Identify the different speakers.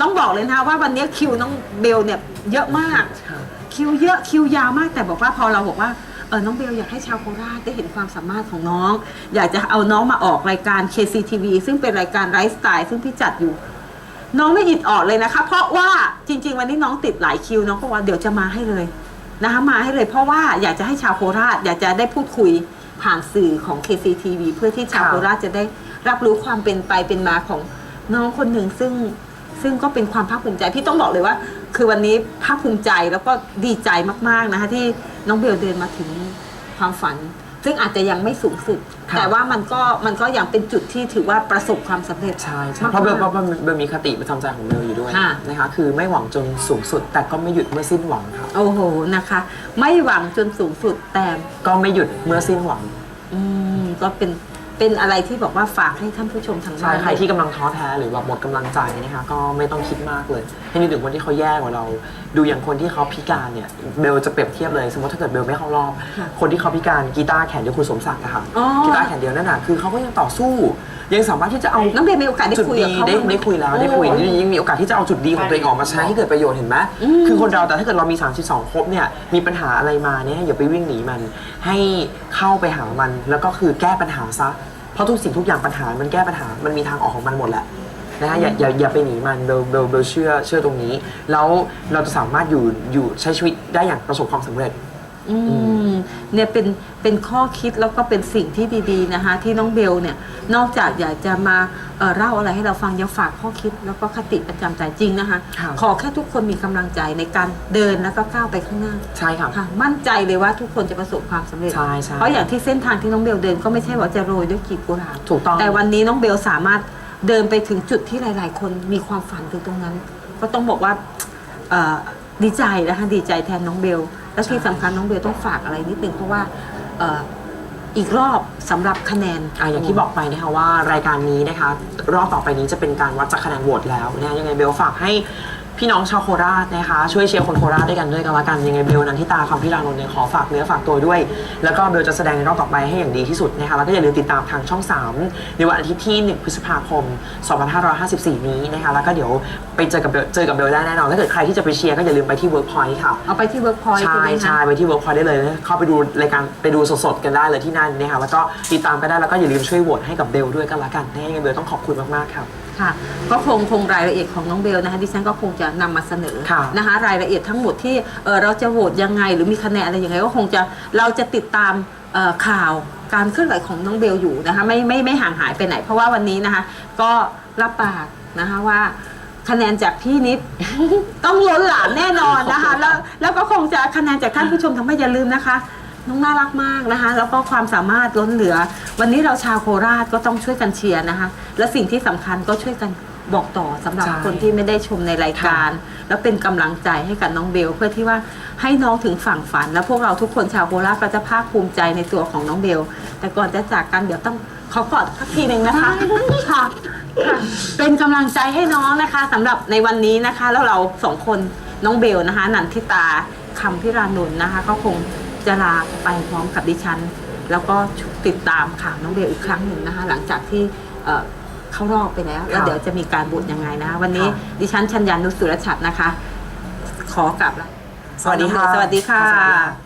Speaker 1: ต้องบอกเลยนะคะว่าวันนี้คิวน้องเบลเนี่ยเยอะมาก
Speaker 2: ค่ะ
Speaker 1: คิวเยอะคิวยาวมาก แต่บอกว่าพอเราบอกว่าเออน้องเบลอยากให้ชาวโคราชได้เห็นความสามารถของน้อง อยากจะเอาน้องมาออกรายการ KCTV ซึ่งเป็นรายการไลฟ์สไตล์ซึ่งพี่จัดอยู่ น้องไม่อิดออดเลยนะคะ เพราะว่าจริง ๆ วันนี้น้องติดหลายคิวน้องก็ว่าเดี๋ยวจะมาให้เลยนะคะมาให้เลยเพราะว่าอยากจะให้ชาวโคราชอยากจะได้พูดคุยผ่านสื่อของ KCTV เพื่อที่ชาว
Speaker 2: ค่ะ
Speaker 1: โคราชจะได้รับรู้ความเป็นไปเป็นมาของน้องคนหนึ่งซึ่ง ซึ่งก็เป็นความภาคภูมิใจพี่ต้องบอกเลยว่า คือวันนี้ภาคภูมิใจแล้วก็ดีใจมากๆนะคะที่น้องเบลเดินมาถึงความฝัน ซึ่งอาจจะยังไม่สูงสุด
Speaker 2: ค่ะ
Speaker 1: แต่ว่ามันก็มันก็ยังเป็นจุดที่ถือว่าประสบความสำเร็จ
Speaker 2: ใช่ใช่
Speaker 1: มากๆ
Speaker 2: เพราะเบลเพราะเบลเบลมีคติประจำใจของเบลอยู่ด้วย
Speaker 1: ค่ะ
Speaker 2: นะคะคือไม่หวังจนสูงสุด แต่ก็ไม่หยุดเมื่อสิ้นหวังครับ
Speaker 1: โอ้โหนะคะ ไม่หวังจนสูงสุดแต่
Speaker 2: ก็ไม่หยุดเมื่อสิ้นหวัง
Speaker 1: อืมก็เป็น เป็นอะไรที่บอกว่าฝากให้ท่านผู้ชมทาง
Speaker 2: ใช่
Speaker 1: บ้าน
Speaker 2: ใครที่กำลังท้อแท้หรือแบบหมดกำลังใจนะคะก็ไม่ต้องคิดมากเลย ให้นึกถึงคนที่เขาแย่กว่าเรา ดูอย่างคนที่เขาพิการเนี่ยเบลจะเปรียบเทียบเลย สมมติถ้าเกิดเบลไม่เข้ารอบ
Speaker 1: ค่ะ
Speaker 2: คนที่เขาพิการกีตาร์แขนเดียวคุณสมศักดิ์อะค่ะ
Speaker 1: อ๋อ
Speaker 2: กีตาร์แขนเดียวนั่นน่ะคือเขาก็ยังต่อสู้ ยังสามารถที่จะเอา
Speaker 1: น้องเบลมีโอกาสได้
Speaker 2: จุด
Speaker 1: คุย
Speaker 2: ดี
Speaker 1: กับเขา
Speaker 2: ได้
Speaker 1: บ้างหม
Speaker 2: ได้คุยแล้วได้คุย
Speaker 1: โอ้
Speaker 2: ยังมีโอกาสที่จะเอาจุดดีของตัวเองออกมาใช้ให้เกิดประโยชน์เห็นไหม
Speaker 1: อืม
Speaker 2: คือคนเราแต่ถ้าเกิดเรามี 32 ครบเนี่ยมีปัญหาอะไรมาเนี่ยอย่าไปวิ่งหนีมัน ให้เข้าไปหามันแล้วก็คือแก้ปัญหาซะ เพราะทุกสิ่งทุกอย่างปัญหามันแก้ปัญหา มันมีทางออกของมันหมดแหละนะฮะอย่าอย่าอย่าไปหนีมันเบลเบลเบลเชื่อเชื่อตรงนี้ แล้วเราจะสามารถอยู่อยู่ใช้ชีวิตได้อย่างประสบความสำเร็จ
Speaker 1: อืมเนี่ยเป็นเป็นข้อคิดแล้วก็เป็นสิ่งที่ดีๆนะคะ ที่น้องเบลเนี่ยนอกจากอยากจะมาเอ่อเล่าอะไรให้เราฟังยังฝากข้อคิดแล้วก็คติประจำใจจริงนะคะ
Speaker 2: ค่ะ
Speaker 1: ขอแค่ทุกคนมีกำลังใจในการเดินแล้วก็ก้าวไปข้างหน้า
Speaker 2: ใช่ค่ะ
Speaker 1: ค่ะมั่นใจเลยว่าทุกคนจะประสบความสำเร็จ
Speaker 2: ใช่ใช่
Speaker 1: เพราะอย่างที่เส้นทางที่น้องเบลเดินก็ไม่ใช่ว่าจะโรยด้วยกลีบกุหลาบ
Speaker 2: ถูกต้อง
Speaker 1: แต่วันนี้น้องเบลสามารถเดินไปถึงจุดที่หลาย ๆ คนมีความฝันถึงตรงนั้น ก็ต้องบอกว่าเอ่อดีใจนะคะดีใจแทนน้องเบล และที่สำคัญน้องเบลต้องฝากอะไรนิดนึงเพราะว่าเอ่ออีกรอบสำหรับคะแนน
Speaker 2: อะอย่างที่บอกไปนะคะว่ารายการนี้นะคะ รอบต่อไปนี้จะเป็นการวัดจากคะแนนโหวตแล้วนะยังไงเบลฝากให้ พี่น้องชาวโคราชนะคะ ช่วยเชียร์คนโคราชด้วยกันด้วยกันละกันยังไงเบลนันทิตาคำพิรานนท์เนี่ยขอฝากเนื้อฝากตัวด้วย แล้วก็เบลจะแสดงในรอบต่อไปให้อย่างดีที่สุดนะคะแล้วก็อย่าลืมติดตามทางช่อง 3 ในวันอาทิตย์ที่ 1 พฤษภาคม 2554 นี้นะคะแล้วก็เดี๋ยวไปเจอกับเบลเจอกับเบลได้แน่นอนถ้าเกิดใครที่จะไปเชียร์ก็อย่าลืมไปที่ Workpoint ค่ะ
Speaker 1: เอาไปที่เวิร์กพอยต์
Speaker 2: ใช่
Speaker 1: ใช่ไหมคะ
Speaker 2: ใช่ไปที่ Workpoint ได้เลยนะเข้าไปดูรายการไปดูสดๆกันได้เลยที่นั่นนะคะแล้วก็ติดตามกันได้แล้วก็อย่าลืมช่วยโหวตให้กับเบลด้วยกันละกันนะยังไงเบลต้องขอบคุณมากๆครับ
Speaker 1: ค่ะ ก็คงคงรายละเอียดของน้องเบลนะคะดิฉันก็คงจะนำมาเสนอ
Speaker 2: ค่ะ
Speaker 1: นะคะ รายละเอียดทั้งหมดที่เอ่อเราจะโหวตยังไง หรือมีคะแนนอะไรยังไงก็คงจะเราจะติดตามเอ่อข่าวการเคลื่อนไหวของน้องเบลอยู่นะคะไม่ไม่ไม่ห่างหายไปไหน เพราะว่าวันนี้นะคะ ก็รับปากนะคะว่า คะแนนจากพี่นิด ต้องล้นหลามแน่นอนนะคะ แล้วแล้วก็คงจะคะแนนจากท่านผู้ชมทำให้อย่าลืมนะคะ น้องน่ารักมากนะคะ แล้วก็ความสามารถล้นเหลือ วันนี้เราชาวโคราชก็ต้องช่วยกันเชียร์นะคะ และสิ่งที่สำคัญก็ช่วยกันบอกต่อสำหรับ
Speaker 2: ใช่
Speaker 1: คนที่ไม่ได้ชมในรายการ แล้วเป็นกำลังใจให้กับน้องเบล เพื่อที่ว่าให้น้องถึงฝั่งฝัน และพวกเราทุกคนชาวโคราชก็จะภาคภูมิใจในตัวของน้องเบล แต่ก่อนจะจากกันเดี๋ยวต้องขอกอดสักทีหนึ่งนะคะค่ะค่ะเป็นกำลังใจให้น้องนะคะสำหรับในวันนี้นะคะ แล้วเราสองคนน้องเบลนะคะ นันทิตาคำพิรานนท์นะคะ ก็คง จะลาไปพร้อมกับดิฉัน แล้วก็ติดตามข่าวน้องเบลอีกครั้งหนึ่งนะคะหลังจากที่เอ่อเข้ารอบไปแล้ว แล้วเดี๋ยวจะมีการบุญยังไงนะคะวันนี้
Speaker 2: ค่ะ
Speaker 1: ดิฉันชัญญานุสุรชัดนะคะ ขอกลับแล้ว
Speaker 2: สวัสดีค่ะ
Speaker 1: สวัสดีค่ะ
Speaker 2: สวัสดีค่ะ